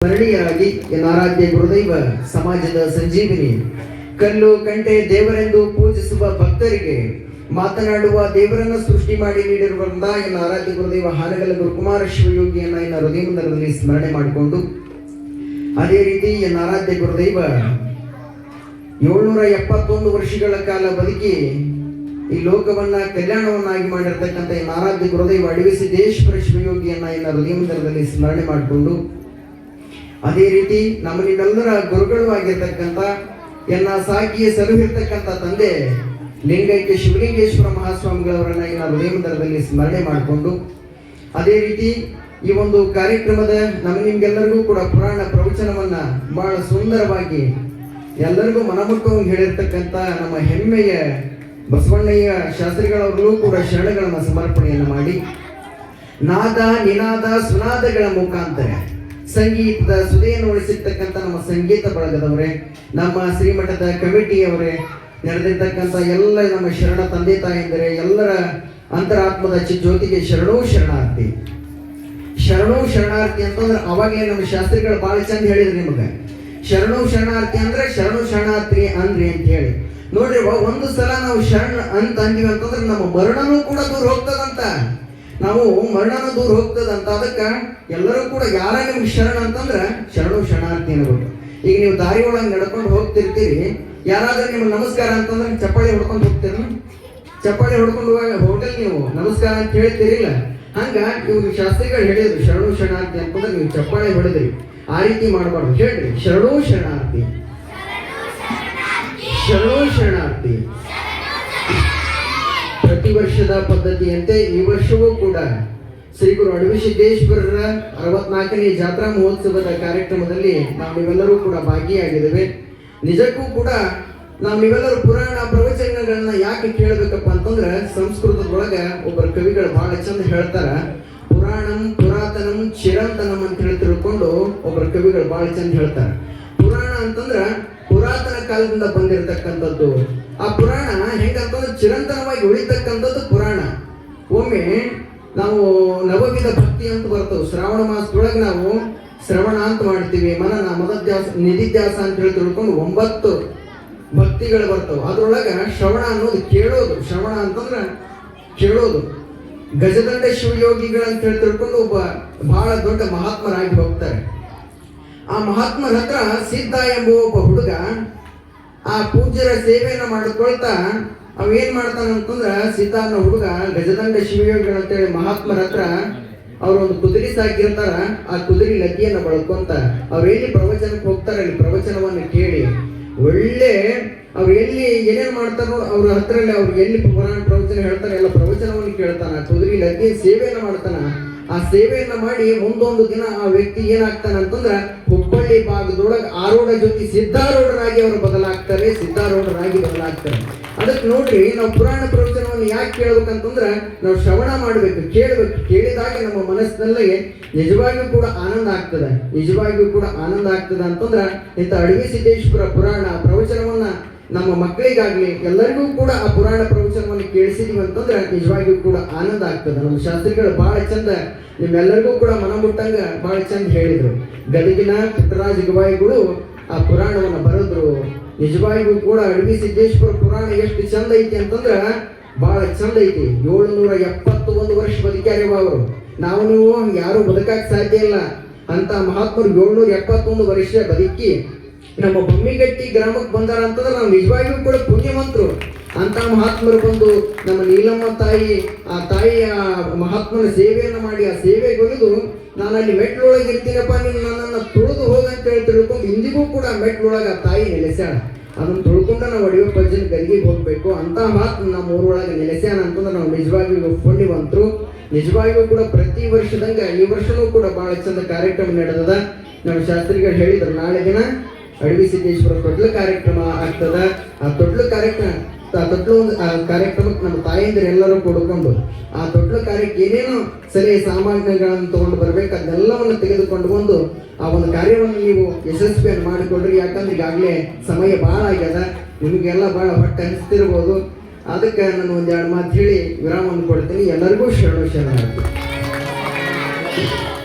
ಸ್ಮರಣೀಯರಾಗಿ ಎನ್ನಾರಾಧ್ಯ ಗುರುದೈವ ಸಮಾಜದ ಸಂಜೀವಿನಿ, ಕಲ್ಲು ಕಂಟೆ ದೇವರೆಂದು ಪೂಜಿಸುವ ಭಕ್ತರಿಗೆ ಮಾತನಾಡುವ ದೇವರನ್ನು ಸೃಷ್ಟಿ ಮಾಡಿ ನೀಡಿರುವಂತಹ ಎನ್ನ ಆರಾಧ್ಯ ಗುರುದೈವ ಹಾನಗಲ ಗುರುಕುಮಾರ ಶಿವಯೋಗಿಯನ್ನ ಇನ್ನ ಹೃದಯ ಸ್ಮರಣೆ ಮಾಡಿಕೊಂಡು, ಅದೇ ರೀತಿ ಎನ್ನ ಆರಾಧ್ಯ ಗುರುದೈವ ಏಳ್ನೂರ ಎಪ್ಪತ್ತೊಂದು ವರ್ಷಗಳ ಕಾಲ ಬದುಕಿ ಈ ಲೋಕವನ್ನ ಕಲ್ಯಾಣವನ್ನಾಗಿ ಮಾಡಿರ್ತಕ್ಕಂಥ ಆರಾಧ್ಯ ಗುರುದೈವ ಅಡವಿ ಸಿದ್ದೇಶ್ವರ ಶಿವಯೋಗಿಯನ್ನ ಇನ್ನ ಹೃದಯ ಸ್ಮರಣೆ ಮಾಡಿಕೊಂಡು ಅದೇ ರೀತಿ ನಮ್ಮ ನಿಮ್ಮೆಲ್ಲರ ಗುರುಗಳು ಆಗಿರ್ತಕ್ಕಂಥ ಎನ್ನ ಸಾಕಿ ಸಲುಹಿರ್ತಕ್ಕಂಥ ತಂದೆ ಲಿಂಗೈಕ್ಯ ಶಿವಲಿಂಗೇಶ್ವರ ಮಹಾಸ್ವಾಮಿಗಳವರನ್ನ ಈ ನಾವು ಹೃದಯ ಸ್ಮರಣೆ ಮಾಡಿಕೊಂಡು, ಅದೇ ರೀತಿ ಈ ಒಂದು ಕಾರ್ಯಕ್ರಮದ ನಮ್ಮ ನಿಮ್ಗೆಲ್ಲರಿಗೂ ಕೂಡ ಪುರಾಣ ಪ್ರವಚನವನ್ನ ಬಹಳ ಸುಂದರವಾಗಿ ಎಲ್ಲರಿಗೂ ಮನಮುಟ್ಟುವಂಗೆ ಹೇಳಿರ್ತಕ್ಕಂಥ ನಮ್ಮ ಹೆಮ್ಮೆಯ ಬಸವಣ್ಣಯ್ಯ ಶಾಸ್ತ್ರಿಗಳವರಿಗೂ ಕೂಡ ಶರಣಗಳನ್ನು ಸಮರ್ಪಣೆಯನ್ನು ಮಾಡಿ, ನಾದ ನಿನಾದ ಸುನಾದಗಳ ಮುಖಾಂತರ ಸಂಗೀತದ ಸುದೆಯನ್ನು ಉಳಿಸಿರ್ತಕ್ಕಂಥ ನಮ್ಮ ಸಂಗೀತ ಬಳಗದವರೇ, ನಮ್ಮ ಶ್ರೀಮಠದ ಕಮಿಟಿಯವರೇ ನಡೆದಿರ್ತಕ್ಕಂಥ ಎಲ್ಲ ನಮ್ಮ ಶರಣ ತಂದೆ ತಾಯಿಂದರೆ, ಎಲ್ಲರ ಅಂತರಾತ್ಮದ ಜ್ಯೋತಿಗೆ ಶರಣೋ ಶರಣಾರ್ಥಿ. ಶರಣೋ ಶರಣಾರ್ಥಿ ಅಂತಂದ್ರೆ ಅವಾಗೇ ನಮ್ಮ ಶಾಸ್ತ್ರಿಗಳು ಭಾಳ ಚಂದ ಹೇಳಿದ್ರು ನಿಮಗೆ. ಶರಣು ಶರಣಾರ್ಥಿ ಅಂದ್ರೆ ಶರಣು ಶರಣಾರ್ಥಿ ಅಂದ್ರಿ ಅಂತ ಹೇಳಿ. ನೋಡ್ರಿ ಒಂದು ಸಲ ನಾವು ಶರಣ ಅಂತ ಅಂದಿವಿ ಅಂತಂದ್ರೆ ನಮ್ಮ ಮರಣನೂ ಕೂಡ ದೂರ ಹೋಗ್ತದಂತ. ನಾವು ಮರಣನ ದೂರ ಹೋಗ್ತದಂತ, ಅದಕ್ಕೆ ಎಲ್ಲರೂ ಕೂಡ ಯಾರ ನಿಮ್ಗೆ ಶರಣ ಅಂತಂದ್ರೆ ಶರಣು ಶರಣಾರ್ಥಿ ಅನ್ಬೇಕು ಈಗ ನೀವು ದಾರಿ ಒಳಗೆ ನಡ್ಕೊಂಡು ಹೋಗ್ತಿರ್ತೀರಿ, ಯಾರಾದ್ರೂ ನಿಮ್ಗೆ ನಮಸ್ಕಾರ ಅಂತಂದ್ರೆ ಚಪ್ಪಾಳಿ ಹೊಡ್ಕೊಂಡು ಹೋಗ್ತೀರಿ? ಚಪ್ಪಾಳಿ ಹೊಡ್ಕೊಂಡು ಹೋಟೆಲ್ ನೀವು ನಮಸ್ಕಾರ ಅಂತ ಹೇಳ್ತೀರಿಲ್ಲ. ಹಂಗ ಇವ್ರು ಶಾಸ್ತ್ರಿಗಳು ಹೇಳಿದ್ರು, ಶರಣು ಶರಣಾರ್ಥಿ ಅಂತಂದ್ರೆ ನೀವು ಚಪ್ಪಾಳೆ ಹೊಡೆದ್ರಿ. ಆ ರೀತಿ ಮಾಡಬಾರ್ದು. ಹೇಳ್ರಿ, ಶರಣು ಶರಣಾರ್ಥಿ ಶರಣು ಶರಣಾರ್ಥಿ ಪ್ರತಿ ವರ್ಷದ ಪದ್ಧತಿಯಂತೆ ಈ ವರ್ಷವೂ ಕೂಡ ಶ್ರೀ ಗುರು ಅಡವಿ ಸಿದ್ದೇಶ್ವರರ ಅರವತ್ನಾಲ್ಕನೇ ಜಾತ್ರಾ ಮಹೋತ್ಸವದ ಕಾರ್ಯಕ್ರಮದಲ್ಲಿ ನಾವಿವೆಲ್ಲರೂ ಕೂಡ ಭಾಗಿಯಾಗಿದ್ದೇವೆ. ನಿಜಕ್ಕೂ ಕೂಡ ನಾವು ನೀವೆಲ್ಲರೂ ಪುರಾಣ ಪ್ರವಚನಗಳನ್ನ ಯಾಕೆ ಕೇಳಬೇಕಪ್ಪ ಅಂತಂದ್ರೆ ಸಂಸ್ಕೃತದೊಳಗ ಒಬ್ಬರು ಕವಿಗಳು ಬಹಳ ಚಂದ ಹೇಳ್ತಾರ. ಪುರಾಣಂ ಪುರಾತನಂ ಚಿರಂತನಂ ಅಂತ ಹೇಳಿ ತಿಳ್ಕೊಂಡು ಒಬ್ಬರು ಕವಿಗಳು ಬಹಳ ಚಂದ ಹೇಳ್ತಾರೆ. ಪುರಾಣ ಅಂತಂದ್ರ ಪುರಾತನ ಕಾಲದಿಂದ ಬಂದಿರತಕ್ಕಂಥದ್ದು. ಆ ಪುರಾಣ ಹೆಂಗಂತಂದ್ರೆ ಚಿರಂತನವಾಗಿ ಉಳಿತಕ್ಕಂಥದ್ದು ಪುರಾಣ. ಒಮ್ಮೆ ನಾವು ನವವಿಧ ಭಕ್ತಿ ಅಂತ ಬರ್ತವೆ. ಶ್ರಾವಣ ಮಾಸದೊಳಗೆ ನಾವು ಶ್ರವಣ ಅಂತ ಮಾಡ್ತೀವಿ. ಮನನ ಮದಧ್ಯಾಸ, ನಿಧಿಧ್ಯಾಸ ಅಂತ ಹೇಳಿ ತಿಳ್ಕೊಂಡು ಒಂಬತ್ತು ಭಕ್ತಿಗಳು ಬರ್ತವೆ. ಅದ್ರೊಳಗೆ ಶ್ರವಣ ಅನ್ನೋದು ಕೇಳೋದು. ಶ್ರವಣ ಅಂತಂದ್ರೆ ಕೇಳೋದು. ಗಜದಂಡ ಶಿವಯೋಗಿಗಳಂತ ಹೇಳಿ ತಿಳ್ಕೊಂಡು ಒಬ್ಬ ಬಹಳ ದೊಡ್ಡ ಮಹಾತ್ಮರಾಗಿ ಹೋಗ್ತಾರೆ. ಆ ಮಹಾತ್ಮನ ಹತ್ರ ಸಿದ್ಧ ಎಂಬ ಒಬ್ಬ ಹುಡುಗ ಆ ಪೂಜ್ಯರ ಸೇವೆಯನ್ನು ಮಾಡಿಕೊಳ್ತಾ ಅವ ಏನ್ ಮಾಡ್ತಾನ ಅಂತಂದ್ರ ಸಿದ್ಧ ಅನ್ನೋ ಹುಡುಗ ಗಜದಂಡ ಶಿವಯೋಗಿಗಳು ಅಂತೇಳಿ ಮಹಾತ್ಮರ ಹತ್ರ ಅವ್ರೊಂದು ಕುದುರೆ ಸಾಕಿರ್ತಾರ. ಆ ಕುದುರೆ ಲಕ್ಕಿಯನ್ನು ಬಳಕೊಂತ ಅವ್ರು ಎಲ್ಲಿ ಪ್ರವಚನಕ್ಕೆ ಹೋಗ್ತಾರೆ ಅಲ್ಲಿ ಪ್ರವಚನವನ್ನು ಕೇಳಿ. ಒಳ್ಳೆ ಅವ್ರು ಎಲ್ಲಿ ಏನೇನು ಮಾಡ್ತಾರೋ ಅವ್ರ ಹತ್ರ ಅವ್ರು ಎಲ್ಲಿ ಪುರಾಣ ಪ್ರವಚನ ಹೇಳ್ತಾರೆ ಎಲ್ಲ ಪ್ರವಚನವನ್ನು ಕೇಳ್ತಾನ. ಕುದುರೆ ಲಗ್ಗಿ ಸೇವೆಯನ್ನು ಮಾಡ್ತಾನ. ಆ ಸೇವೆಯನ್ನ ಮಾಡಿ ಮುಂದೊಂದು ದಿನ ಆ ವ್ಯಕ್ತಿ ಏನಾಗ್ತಾನೆ ಅಂತಂದ್ರೆ ಹುಬ್ಬಳ್ಳಿ ಭಾಗದೊಳಗೆ ಆರೋಢ ಜೊತೆ ಸಿದ್ಧಾರೂಢರಾಗಿ ಅವರು ಬದಲಾಗ್ತಾರೆ, ಸಿದ್ಧಾರೂಢರಾಗಿ ಬದಲಾಗ್ತಾರೆ. ಅದಕ್ಕೆ ನೋಡ್ರಿ, ನಾವು ಪುರಾಣ ಪ್ರವಚನವನ್ನು ಯಾಕೆ ಕೇಳ್ಬೇಕಂತಂದ್ರ, ನಾವು ಶ್ರವಣ ಮಾಡ್ಬೇಕು, ಕೇಳ್ಬೇಕು. ಕೇಳಿದಾಗ ನಮ್ಮ ಮನಸ್ಸಿನಲ್ಲಿ ನಿಜವಾಗಿಯೂ ಕೂಡ ಆನಂದ ಆಗ್ತದೆ. ನಿಜವಾಗಿಯೂ ಕೂಡ ಆನಂದ ಆಗ್ತದೆ ಅಂತಂದ್ರ ಇಂಥ ಅಡವಿ ಸಿದ್ದೇಶ್ವರ ಪುರಾಣ ಪ್ರವಚನವನ್ನ ನಮ್ಮ ಮಕ್ಕಳಿಗಾಗ್ಲಿ ಎಲ್ಲರಿಗೂ ಕೂಡ ಆ ಪುರಾಣ ಪ್ರವಚನವನ್ನು ಕೇಳಿಸಿದೀವಿ ಅಂತಂದ್ರೆ ನಿಜವಾಗಿಯೂ ಕೂಡ ಆನಂದ ಆಗ್ತದೆ. ನಮ್ಮ ಶಾಸ್ತ್ರಿಗಳು ಬಹಳ ಚಂದ ನಿಮ್ಮೆಲ್ಲರಿಗೂ ಕೂಡ ಮನ ಮುಟ್ಟಂಗ ಬಹಳ ಚಂದ ಹೇಳಿದ್ರು. ಗದಗಿನ ಪುಟ್ಟರಾಜ ಗವಾಯಿಗಳು ಆ ಪುರಾಣವನ್ನು ಬರೆದ್ರು. ನಿಜವಾಗಿಯೂ ಕೂಡ ಅಡವಿ ಸಿದ್ದೇಶ್ವರ ಪುರಾಣ ಎಷ್ಟು ಚಂದ ಐತಿ ಅಂತಂದ್ರೆ ಬಹಳ ಚಂದ ಐತಿ. ಏಳುನೂರ ಎಪ್ಪತ್ತೊಂದು ವರ್ಷ ಬದುಕ್ಯಾರೇವ ಅವರು. ನಾವು ನೀವು ಯಾರು ಬದುಕಕ್ಕೆ ಸಾಧ್ಯ ಇಲ್ಲ. ಅಂತ ಮಹಾತ್ಮರು ಏಳ್ನೂರ ಎಪ್ಪತ್ತೊಂದು ವರ್ಷ ಬದುಕಿ ನಮ್ಮ ಬೊಮ್ಮಿಗಟ್ಟಿ ಗ್ರಾಮಕ್ಕೆ ಬಂದಾರ ಅಂತಂದ್ರೆ ನಾವು ನಿಜವಾಗಿಯೂ ಕೂಡ ಪುಣ್ಯವಂತರು. ಅಂತ ಮಹಾತ್ಮರು ಬಂದು ನಮ್ಮ ನೀಲಮ್ಮ ತಾಯಿ, ಆ ತಾಯಿಯ ಮಹಾತ್ಮನ ಸೇವೆಯನ್ನು ಮಾಡಿ, ಆ ಸೇವೆಗೊಲಿದು ನಾನು ಅಲ್ಲಿ ಮೆಟ್ಲೊಳಗೆ ಇರ್ತೀನಪ್ಪ, ನೀನು ನನ್ನನ್ನು ತುಳಿದು ಹೋಗಂತ ಹೇಳಿ ತಿಳ್ಕೊಂಡು ಇಂದಿಗೂ ಕೂಡ ಮೆಟ್ಲೊಳಗೆ ಆ ತಾಯಿ ನೆಲೆಸ್ಯಾಳ. ಅದನ್ನ ತುಳ್ಕೊಂಡು ನಾವು ಅಡಿಯೋ ಪಜ್ಜನ ಗಲ್ಲಿಗೆ ಹೋಗಬೇಕು ಅಂತ ಮಾತು ನಮ್ಮ ಊರೊಳಗೆ ನೆಲೆಸ್ಯಾನ ಅಂತಂದ್ರೆ ನಾವು ನಿಜವಾಗಿಯೂ ಪುಣ್ಯವಂತರು. ನಿಜವಾಗಿಯೂ ಕೂಡ ಪ್ರತಿ ವರ್ಷದಂಗೆ, ಈ ವರ್ಷನೂ ಕೂಡ ಭಾಳ ಚಂದ ಕಾರ್ಯಕ್ರಮ ನಡೆದದ. ನಮ್ಮ ಶಾಸ್ತ್ರಿಗಳು ಹೇಳಿದ್ರು, ನಾಳೆ ದಿನ ಅಡವಿ ಸಿದ್ದೇಶ್ವರ ತೊಟ್ಲ ಕಾರ್ಯಕ್ರಮ ಆಗ್ತದ. ಆ ತೊಟ್ಲ ಕಾರ್ಯಕ್ರಮ, ಆ ತೊಟ್ಲು ಕಾರ್ಯಕ್ರಮಕ್ಕೆ ನಮ್ಮ ತಾಯಂದಿರು ಎಲ್ಲರೂ ಕೊಡ್ಕೊಂಡು ಆ ತೊಟ್ಲ ಕಾರ್ಯಕ್ಕೆ ಏನೇನು ಸರಿ ಸಾಮಾನ್ಯಗಳನ್ನು ತಗೊಂಡು ಬರ್ಬೇಕು, ಅದೆಲ್ಲವನ್ನು ತೆಗೆದುಕೊಂಡು ಬಂದು ಆ ಒಂದು ಕಾರ್ಯವನ್ನು ನೀವು ಯಶಸ್ವಿಯನ್ನು ಮಾಡಿಕೊಡ್ರಿ. ಯಾಕಂದ್ರೆ ಈಗಾಗಲೇ ಸಮಯ ಭಾಳ ಆಗ್ಯದ. ನಿಮಗೆಲ್ಲ ಭಾಳ ಹೊಟ್ಟೆ ಅನಿಸ್ತಿರ್ಬೋದು ಅದಕ್ಕೆ ನಾನು ಒಂದು ಮಾತು ಹೇಳಿ ವಿರಾಮವನ್ನು ಕೊಡ್ತೀನಿ. ಎಲ್ಲರಿಗೂ ಶರಣ ಶರಣಾರ್ಥಿ